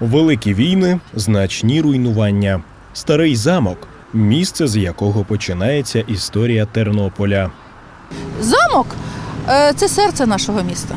Великі війни, значні руйнування. Старий замок місце, з якого починається історія Тернополя. Замок е, це серце нашого міста.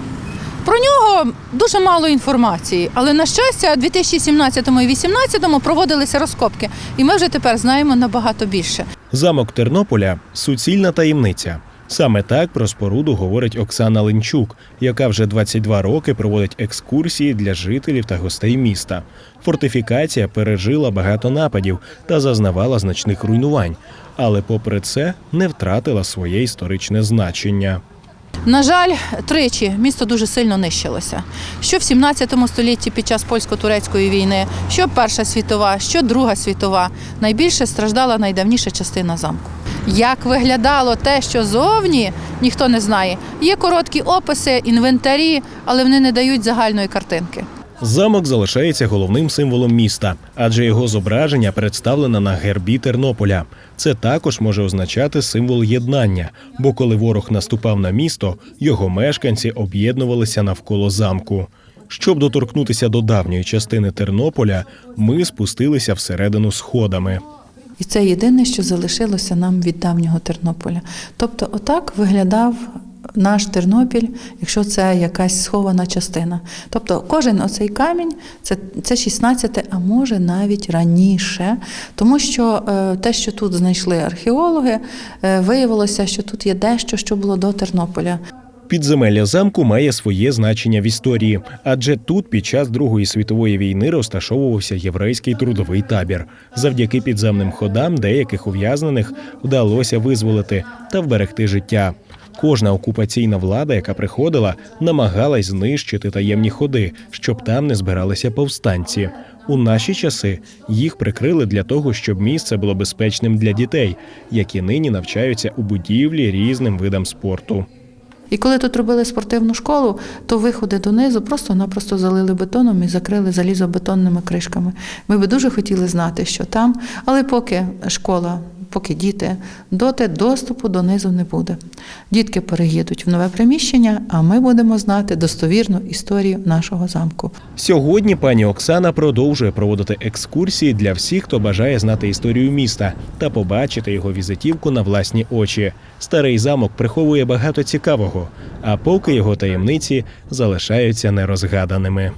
Про нього дуже мало інформації, але на щастя, у 2017 і 2018 проводилися розкопки, і ми вже тепер знаємо набагато більше. Замок Тернополя суцільна таємниця. Саме так про споруду говорить Оксана Ленчук, яка вже 22 роки проводить екскурсії для жителів та гостей міста. Фортифікація пережила багато нападів та зазнавала значних руйнувань, але попри це не втратила своє історичне значення. На жаль, тричі місто дуже сильно нищилося. Що в 17 столітті під час польсько-турецької війни, що Перша світова, що Друга світова. Найбільше страждала найдавніша частина замку. Як виглядало те, що зовні, ніхто не знає. Є короткі описи, інвентарі, але вони не дають загальної картинки. Замок залишається головним символом міста, адже його зображення представлено на гербі Тернополя. Це також може означати символ єднання, бо коли ворог наступав на місто, його мешканці об'єднувалися навколо замку. Щоб доторкнутися до давньої частини Тернополя, ми спустилися всередину сходами. І це єдине, що залишилося нам від давнього Тернополя. Тобто, отак виглядав наш Тернопіль, якщо це якась схована частина. Тобто, кожен оцей камінь це, це 16, а може навіть раніше, тому що е, те, що тут знайшли археологи, е, виявилося, що тут є дещо, що було до Тернополя. Підземелля замку має своє значення в історії, адже тут під час Другої світової війни розташовувався єврейський трудовий табір. Завдяки підземним ходам деяких ув'язнених вдалося визволити та вберегти життя. Кожна окупаційна влада, яка приходила, намагалась знищити таємні ходи, щоб там не збиралися повстанці. У наші часи їх прикрили для того, щоб місце було безпечним для дітей, які нині навчаються у будівлі різним видам спорту. І коли тут робили спортивну школу, то виходи донизу просто-напросто залили бетоном і закрили залізобетонними кришками. Ми би дуже хотіли знати, що там, але поки школа, поки діти, доти доступу донизу не буде. Дітки переїдуть в нове приміщення, а ми будемо знати достовірну історію нашого замку. Сьогодні пані Оксана продовжує проводити екскурсії для всіх, хто бажає знати історію міста та побачити його візитівку на власні очі. Старий замок приховує багато цікавого, а поки його таємниці залишаються нерозгаданими.